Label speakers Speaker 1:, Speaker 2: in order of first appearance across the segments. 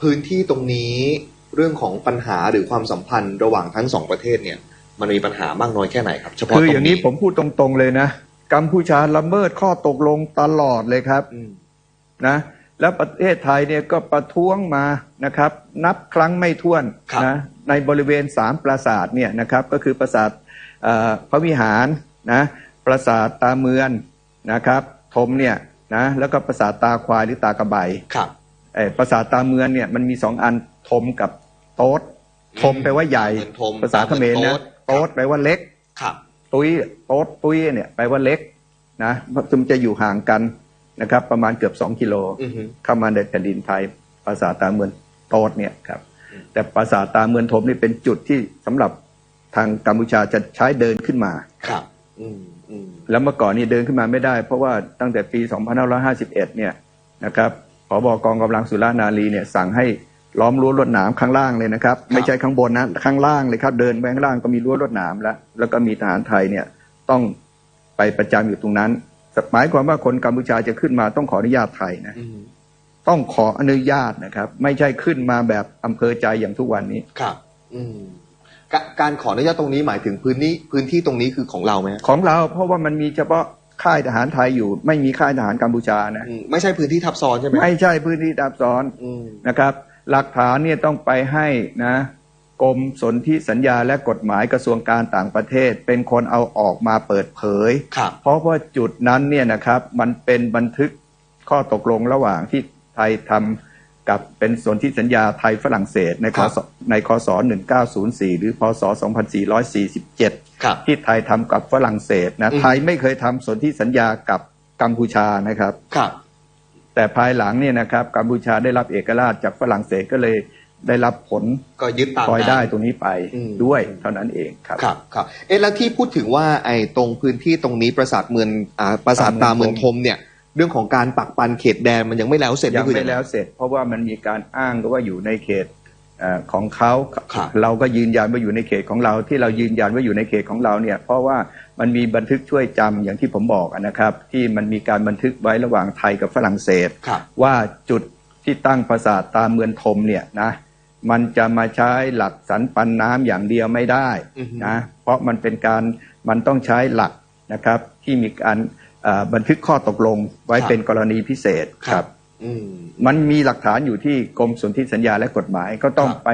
Speaker 1: พื้นที่ตรงนี้เรื่องของปัญหาหรือความสัมพันธ์ระหว่างทั้งสองประเทศเนี่ย มันมีปัญหามากน้อยแค่ไหนครับเฉพาะ
Speaker 2: คือ
Speaker 1: ตรง
Speaker 2: อย่างนี้ผมพูดตรงๆเลยนะกัมพูชาละเมิดข้อตกลงตลอดเลยครับ
Speaker 1: อืม
Speaker 2: นะ แล้วประเทศไทยเนี่ยก็ประท้วงมานะครับ นับครั้งไม่ถ้วนนะในบริเวณสามปราสาทเนี่ยนะครับ ก็คือปราสาทเอ่อพระวิหารนะปราสาทตาเมือนนะครับธมเนี่ยนะแล้วก็ปราสาทตาควายหรือตากระบาย
Speaker 1: ครับ
Speaker 2: เอ่อปราสาทตาเมือนเนี่ยมันมีสองอันธมกับโต๊ดธมแปลว่าใหญ่
Speaker 1: เหมือนธม
Speaker 2: ภาษาเขมรนะ
Speaker 1: โต๊
Speaker 2: โต๊
Speaker 1: ด
Speaker 2: ดแปลว่าเล็ก
Speaker 1: ครับ
Speaker 2: ตุ้ยโต๊ดตุ้ยเนี่ยแปลว่าเล็กนะซึมนจะอยู่ห่างกันนะครับ ประมาณเกือบสองกิโล
Speaker 1: อือฮึ
Speaker 2: เข้ามาในแผ่นดินไทย ภาษาทตาเมืองโต๊ดเนี่ยครับ
Speaker 1: อืม
Speaker 2: แต่ภาษาทตาเมืองทมนี่เป็นจุดที่สำหรับทางกัมพูชาจะใช้เดินขึ้นมา
Speaker 1: ครับอืมอืม
Speaker 2: แล้วเมื่อก่อนนี่เดินขึ้นมาไม่ได้ เพราะว่าตั้งแต่ปี 2551 เนี่ยนะครับ ผบกองกำลังสุรานารีเนี่ยสั่งให้ล้อมรั้วลวดหนามข้างล่างเลยนะครับ ไม่ใช่ข้างบนนะข้างล่างเลยครับ เดินไปข้างล่างก็มีรั้วลวดหนามแล้ว แล้วก็มีทหารไทยเนี่ยต้องไปประจำอยู่ตรงนั้นหมายความว่าคนกัมพูชาจะขึ้นมาต้องขออนุญาตไทยนะ
Speaker 1: อืม
Speaker 2: ต้องขออนุญาตนะครับ ไม่ใช่ขึ้นมาแบบอำเภอใจอย่างทุกวันนี้
Speaker 1: ครับ อืมกะการขออนุญาตตรงนี้หมายถึงพื้นที่พื้นที่ตรงนี้คือของเราไหมฮะ
Speaker 2: ของเรา เพราะว่ามันมีเฉพาะ ค่ายทหารไทยอยู่ ไม่มีค่ายทหารกัมพูชานะ
Speaker 1: อืมไม่ใช่พื้นที่ทับซ้อนใช่ไหม
Speaker 2: ไม่ใช่พื้นที่ทับซ้อน
Speaker 1: อืม
Speaker 2: นะครับ หลักฐานเนี่ยต้องไปให้นะกรมสนธิสัญญาและกฎหมายกระทรวงการต่างประเทศ เป็นคนเอาออกมาเปิดเผย
Speaker 1: ครับ
Speaker 2: เพราะว่าจุดนั้นเนี่ยนะครับมันเป็นบันทึกข้อตกลงระหว่างที่ไทยทำ กับเป็นสนธิสัญญาไทยฝรั่งเศสในคศในคศ1904 หรือพศ 2447
Speaker 1: ครับ
Speaker 2: ที่ไทยทำกับฝรั่งเศสนะ
Speaker 1: อืม
Speaker 2: ไทยไม่เคยทำสนธิสัญญากับกัมพูชานะครับ
Speaker 1: ครับ
Speaker 2: แต่ภายหลังเนี่ยนะครับกัมพูชาได้รับเอกราชจากฝรั่งเศสก็เลยได้รับผล
Speaker 1: ก็ยึดตาม
Speaker 2: พลอย
Speaker 1: นั้น
Speaker 2: ได้ตรงนี้ไป
Speaker 1: อืม
Speaker 2: ด้วยเท่านั้นเองครับ
Speaker 1: ครับครับเอ๊ะแล้วที่พูดถึงว่าไอ้ตรงพื้นที่ตรงนี้ปราสาทเมืองอ่าปราสาทตา
Speaker 2: ตาเมื
Speaker 1: เมือ
Speaker 2: องง
Speaker 1: ทมเนี่ย เรื่องของการปักปันเขตแดนมันยังไม่แล้วเสร็จ
Speaker 2: ยัง
Speaker 1: นี่คือ
Speaker 2: ไม่
Speaker 1: ง
Speaker 2: แล้วเสร็จ เพราะว่ามันมีการอ้างว่าอยู่ในเขตเอ่อของเขา
Speaker 1: ครับ
Speaker 2: เราก็ยืนยันว่าอยู่ในเขตของเรา ที่เรายืนยันว่าอยู่ในเขตของเราเนี่ย เพราะว่ามันมีบันทึกช่วยจำอย่างที่ผมบอกอะนะครับ ที่มันมีการบันทึกไว้ระหว่างไทยกับฝรั่งเศส
Speaker 1: ครับ
Speaker 2: ว่าจุดที่ตั้งปราสาทตาเมืองทมเนี่ยนะมันจะมาใช้หลักสันปันน้ำอย่างเดียวไม่ได้
Speaker 1: อือฮึ
Speaker 2: นะเพราะมันเป็นการมันต้องใช้หลักนะครับที่มีการเอ่อ บันทึกข้อตกลงไว้
Speaker 1: ครับ
Speaker 2: เป็นกรณีพิเศษครับ
Speaker 1: อืม
Speaker 2: มันมีหลักฐานอยู่ที่กรมสนธิสัญญาและกฎหมาย ก็ต้อง
Speaker 1: ครับ
Speaker 2: ไป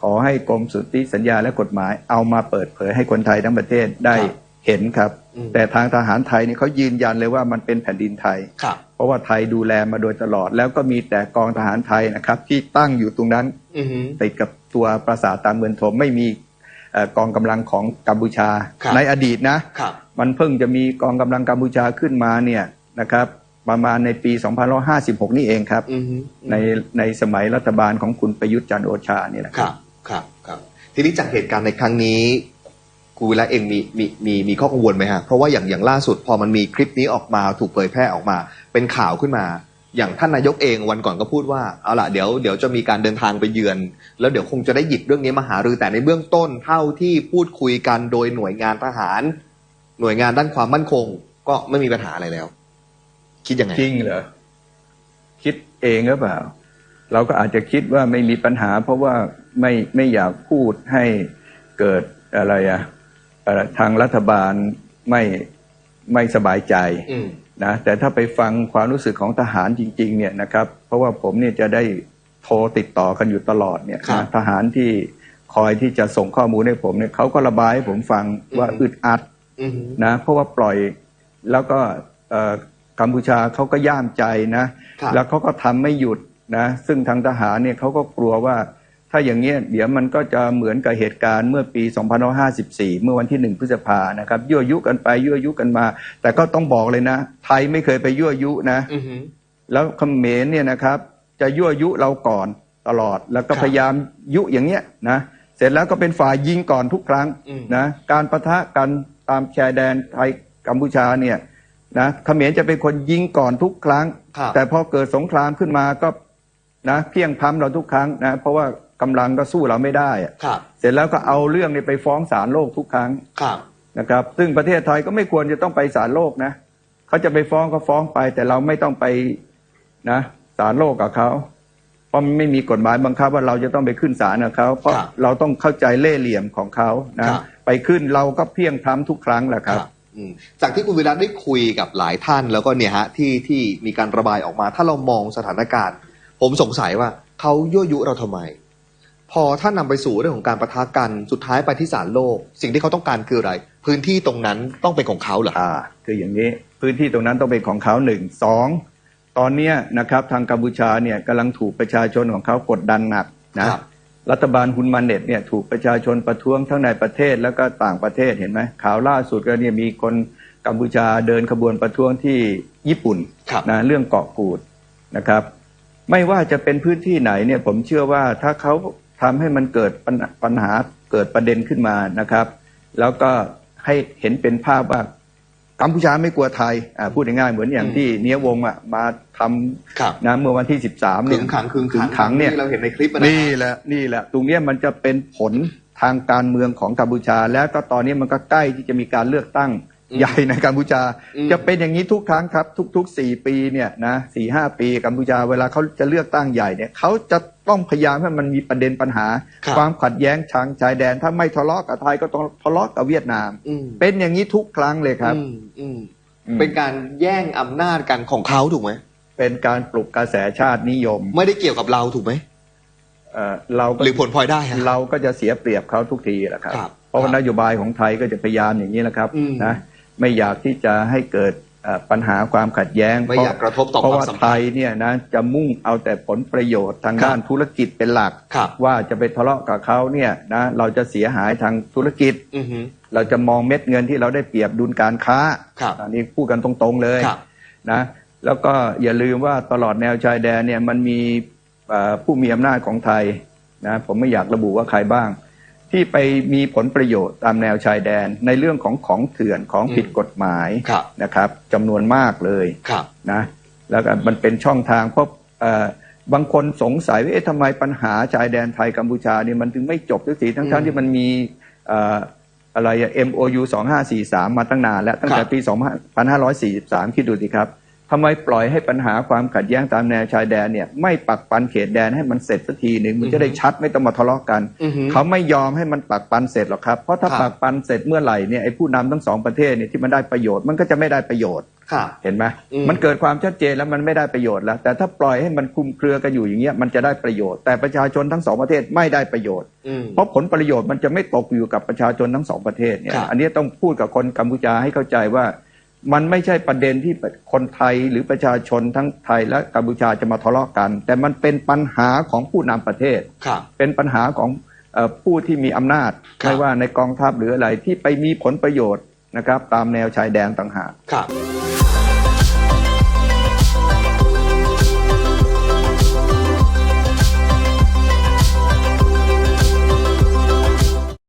Speaker 2: ขอให้กรมสนธิสัญญาและกฎหมาย เอามาเปิดเผยให้คนไทยทั้งประเทศได้
Speaker 1: ครับ
Speaker 2: เห็นครับ
Speaker 1: อืม
Speaker 2: แต่ทางทหารไทยนี่เขายืนยันเลยว่ามันเป็นแผ่นดินไทย
Speaker 1: ครับ
Speaker 2: เพราะว่าไทยดูแลมาโดยตลอด แล้วก็มีแต่กองทหารไทยนะครับ ที่ตั้งอยู่ตรงนั้น
Speaker 1: อือฮึ
Speaker 2: ติดกับตัวปราสาทตามเมืองทมไม่มีเอ่อ กองกำลังของกัมพูชา
Speaker 1: ครับ
Speaker 2: ในอดีตนะ
Speaker 1: ครับ
Speaker 2: มันเพิ่งจะมีกองกำลังกัมพูชาขึ้นมาเนี่ยนะครับประมาณในปี 2556 นี่เองครับ
Speaker 1: อือฮึ
Speaker 2: ในในสมัยรัฐบาลของคุณประยุทธ์จันทร์โอชาเนี่ยนะ
Speaker 1: ค
Speaker 2: ครั
Speaker 1: รับบครับครับทีนี้จากเหตุการณ์ในครั้งนี้ครูวิระเองมีมีมีมีข้อกังวลไหมฮะเพราะว่าอย่างอย่างล่าสุดพอมันมีคลิปนี้ออกมาถูกเผยแพร่ออกมา เป็นข่าวขึ้นมา อย่างท่านนายกเองวันก่อนก็พูดว่าเอาล่ะเดี๋ยวเดี๋ยวจะมีการเดินทางไปเยือน แล้วเดี๋ยวคงจะได้หยิบเรื่องนี้มาหารือแต่ในเบื้องต้นเท่าที่พูดคุยกันโดยหน่วยงานทหาร หน่วยงานด้านความมั่นคง ก็ไม่มีปัญหาอะไรแล้ว คิดยังไง
Speaker 2: จริงเหรอคิดเองหรือเปล่า เราก็อาจจะคิดว่าไม่มีปัญหา เพราะว่าไม่ไม่อยากพูดให้เกิดอะไรอะเอ่อทางรัฐบาลไม่ไม่สบายใจ
Speaker 1: อืม
Speaker 2: นะแต่ถ้าไปฟังความรู้สึกของทหารจริง ๆ เนี่ยนะครับ เพราะว่าผมเนี่ยจะได้โทรติดต่อกันอยู่ตลอดเนี่ย
Speaker 1: ครับ
Speaker 2: นะทหารที่คอยที่จะส่งข้อมูลให้ผมเนี่ยเขาก็ระบายให้ผมฟังว่า
Speaker 1: อืม
Speaker 2: อึดอัด
Speaker 1: อืม
Speaker 2: นะเพราะว่าปล่อยแล้วก็เอ่อกัมพูชาเขาก็ย่ามใจนะ
Speaker 1: ครับ
Speaker 2: แล้วเขาก็ทำไม่หยุดนะ ซึ่งทางทหารเนี่ยเขาก็กลัวว่า ถ้าอย่างเงี้ยเดี๋ยวมันก็จะเหมือนกับเหตุการณ์เมื่อปี 2554 เมื่อวันที่หนึ่งพฤษภานะครับยั่วยุกันไปยั่วยุกันมา แต่ก็ต้องบอกเลยนะ ไทยไม่เคยไปยั่วยุนะ
Speaker 1: อืม
Speaker 2: แล้วเขมรเนี่ยนะครับ จะยั่วยุเราก่อนตลอดแล้วก็
Speaker 1: ครับ
Speaker 2: พยายามยุอย่างเงี้ยนะเสร็จแล้วก็เป็นฝ่ายยิงก่อนทุกครั้ง
Speaker 1: อืม
Speaker 2: นะการประทะกันตามชายแดนไทยกัมพูชาเนี่ยนะเขมรจะเป็นคนยิงก่อนทุกครั้ง
Speaker 1: ครับ
Speaker 2: แต่พอเกิดสงครามขึ้นมาก็นะเพียงพล้ำเราทุกครั้งนะเพราะว่า กำลังก็สู้เราไม่ได้อะ
Speaker 1: ครับ
Speaker 2: เสร็จแล้วก็เอาเรื่องนี้ไปฟ้องศาลโลกทุกครั้ง
Speaker 1: ครับ
Speaker 2: นะครับ ซึ่งประเทศไทยก็ไม่ควรจะต้องไปศาลโลกนะเขาจะไปฟ้องก็ฟ้องไป แต่เราไม่ต้องไปนะศาลโลกกับเขาเพราะมันไม่มีกฎหมายบังคับว่าเราจะต้องไปขึ้นศาลกับเขาเพราะ
Speaker 1: ครับ
Speaker 2: เราต้องเข้าใจเล่ห์เหลี่ยมของเขานะครับ ไปขึ้นเราก็เพียงพล้ำทุกครั้งแหละครับ
Speaker 1: อืมจากที่คุณวิรัตได้คุยกับหลายท่านแล้วก็เนี่ยฮะที่ที่มีการระบายออกมา ถ้าเรามองสถานการณ์ ผมสงสัยว่าเขายั่วยุเราทำไม พอถ้านำไปสู่เรื่องของการประทะกันสุดท้ายไปที่ศาลโลก สิ่งที่เขาต้องการคืออะไร พื้นที่ตรงนั้นต้องเป็นของเขาเหรอ
Speaker 2: อ่าคืออย่างนี้พื้นที่ตรงนั้นต้องเป็นของเขาหนึ่งสองตอนเนี้ยนะครับทางกัมพูชาเนี่ยกำลังถูกประชาชนของเขากดดันหนักนะครับรัฐบาลฮุนมาเน็ตเนี่ยถูกประชาชนประท้วงทั้งในประเทศแล้วก็ต่างประเทศเห็นไหมข่าวล่าสุดก็เนี่ยมีคนกัมพูชาเดินขบวนประท้วงที่ญี่ปุ่น
Speaker 1: ครับ
Speaker 2: นะเรื่องเกาะกูดนะครับ ไม่ว่าจะเป็นพื้นที่ไหนเนี่ยผมเชื่อว่าถ้าเขา ทำให้มันเกิดปัญปัญหาเกิดประเด็นขึ้นมานะครับ แล้วก็ให้เห็นเป็นภาพว่ากัมพูชาไม่กลัวไทยอ่าพูดง่ายๆเหมือนอย่าง
Speaker 1: อืม
Speaker 2: ที่เนี้ยวงศ์อะมาท
Speaker 1: ครับำ
Speaker 2: นะเมื่อวันที่ 13
Speaker 1: ขึ
Speaker 2: เนี่ย
Speaker 1: งขังขึง
Speaker 2: ขึงขังเนี่ย
Speaker 1: ที่เราเห็นในคลิปอะนะ
Speaker 2: นี่แหละนี่แหละ ตรงเนี้ยมันจะเป็นผลทางการเมืองของกัมพูชา แล้วก็ตอนนี้มันก็ใกล้ที่จะมีการเลือกตั้ง
Speaker 1: อืม
Speaker 2: ใหญ่ในกัมพูชา
Speaker 1: อืม
Speaker 2: จะเป็นอย่างนี้ทุกครั้งครับ ทุกๆสี่ปีเนี่ยนะสี่ห้าปีกัมพูชาเวลาเขาจะเลือกตั้งใหญ่เนี่ยเขาจะต้องพยายามให้มันมีประเด็นปัญหา
Speaker 1: ครับ
Speaker 2: ความขัดแย้งทางชายแดน ถ้าไม่ทะเลาะกับไทยก็ต้องทะเลาะกับเวียดนาม
Speaker 1: อืม
Speaker 2: เป็นอย่างนี้ทุกครั้งเลยครับ
Speaker 1: อืมอืม
Speaker 2: อืม
Speaker 1: เป็นการแย่งอำนาจกันของเขาถูกไหม
Speaker 2: เป็นการปลุกกระแสชาตินิยม
Speaker 1: ไม่ได้เกี่ยวกับเราถูกไหม
Speaker 2: เอ่อเราก็
Speaker 1: หรือผลพลอยได้ฮะ
Speaker 2: เราก็จะเสียเปรียบเขาทุกทีแหละครับ
Speaker 1: ครับ
Speaker 2: เพราะว่า
Speaker 1: ครับ
Speaker 2: นโยบายของไทยก็จะพยายามอย่างนี้แหละครับ
Speaker 1: อืม
Speaker 2: นะ ไม่อยากที่จะให้เกิดเอ่อปัญหาความขัดแย้ง
Speaker 1: ไม่อยากกระทบต่อ
Speaker 2: เพราะ
Speaker 1: ความ
Speaker 2: ว่า
Speaker 1: สัม
Speaker 2: ไท
Speaker 1: พัน
Speaker 2: ย
Speaker 1: ธ์
Speaker 2: เนี่ยนะจะมุ่งเอาแต่ผลประโยชน์ทาง
Speaker 1: ครับ
Speaker 2: ด้านธุรกิจเป็นหลัก
Speaker 1: ครับ
Speaker 2: ว่าจะไปทะเลาะกับเขาเนี่ยนะเราจะเสียหายทางธุรกิจ
Speaker 1: อือฮึ
Speaker 2: เราจะมองเม็ดเงินที่เราได้เปรียบดุลการค้า
Speaker 1: ครับ
Speaker 2: อันนี้พูดกันตรงๆเลย
Speaker 1: ครับ
Speaker 2: นะแล้วก็อย่าลืมว่าตลอดแนวชายแดนเนี่ยมันมีเอ่อผู้มีอำนาจของไทยนะผมไม่อยากระบุว่าใครบ้าง ที่ไปมีผลประโยชน์ตามแนวชายแดนในเรื่องของของเถื่อนของผิดกฎหมาย
Speaker 1: ครับ
Speaker 2: นะครับจำนวนมากเลย
Speaker 1: ครับ
Speaker 2: นะแล้วก็มันเป็นช่องทางเพราะเอ่อบางคนสงสัยว่าเอ๊ะทำไมปัญหาชายแดนไทยกัมพูชาเนี่ยมันถึงไม่จบสักทีทั้ง
Speaker 1: อื
Speaker 2: ๆ
Speaker 1: ม
Speaker 2: ที่มันมีเอ่ออะไรอะ MOU 2543 มาตั้งนานแล้วตั้งแต่
Speaker 1: ครับ
Speaker 2: ปี 2543 คิดดูสิครับ ทำไมปล่อยให้ปัญหาความขัดแย้งตามแนวชายแดนเนี่ยไม่ปักปันเขตแดนให้มันเสร็จสักทีหนึ่งมันจะได้ชัดไม่ต้องมาทะเลาะกัน
Speaker 1: อือฮึ
Speaker 2: เขาไม่ยอมให้มันปักปันเสร็จหรอกครับ เพราะถ้า
Speaker 1: ครับ
Speaker 2: ปักปันเสร็จเมื่อไหร่เนี่ยไอ้ผู้นำทั้งสองประเทศเนี่ยที่มันได้ประโยชน์มันก็จะไม่ได้ประโยชน์
Speaker 1: ครับ
Speaker 2: เห็นไหม
Speaker 1: อืม
Speaker 2: มันเกิดความชัดเจนแล้วมันไม่ได้ประโยชน์แล้ว แต่ถ้าปล่อยให้มันคลุมเครือกันอยู่อย่างเงี้ยมันจะได้ประโยชน์ แต่ประชาชนทั้งสองประเทศไม่ได้ประโยชน์
Speaker 1: อืม
Speaker 2: เพราะผลประโยชน์มันจะไม่ตกอยู่กับประชาชนทั้งสองประเทศเนี่ย
Speaker 1: ครับ
Speaker 2: อันนี้ต้องพูดกับคนกัมพูชาให้เข้าใจว่า มันไม่ใช่ประเด็นที่คนไทยหรือประชาชนทั้งไทยและกัมพูชาจะมาทะเลาะกัน แต่มันเป็นปัญหาของผู้นำประเทศ
Speaker 1: ครับ
Speaker 2: เป็นปัญหาของเอ่อผู้ที่มีอำนาจ
Speaker 1: ครับ
Speaker 2: ไม่ว่าในกองทัพหรืออะไรที่ไปมีผลประโยชน์นะครับตามแนวชายแดนต่างหาก
Speaker 1: ครับ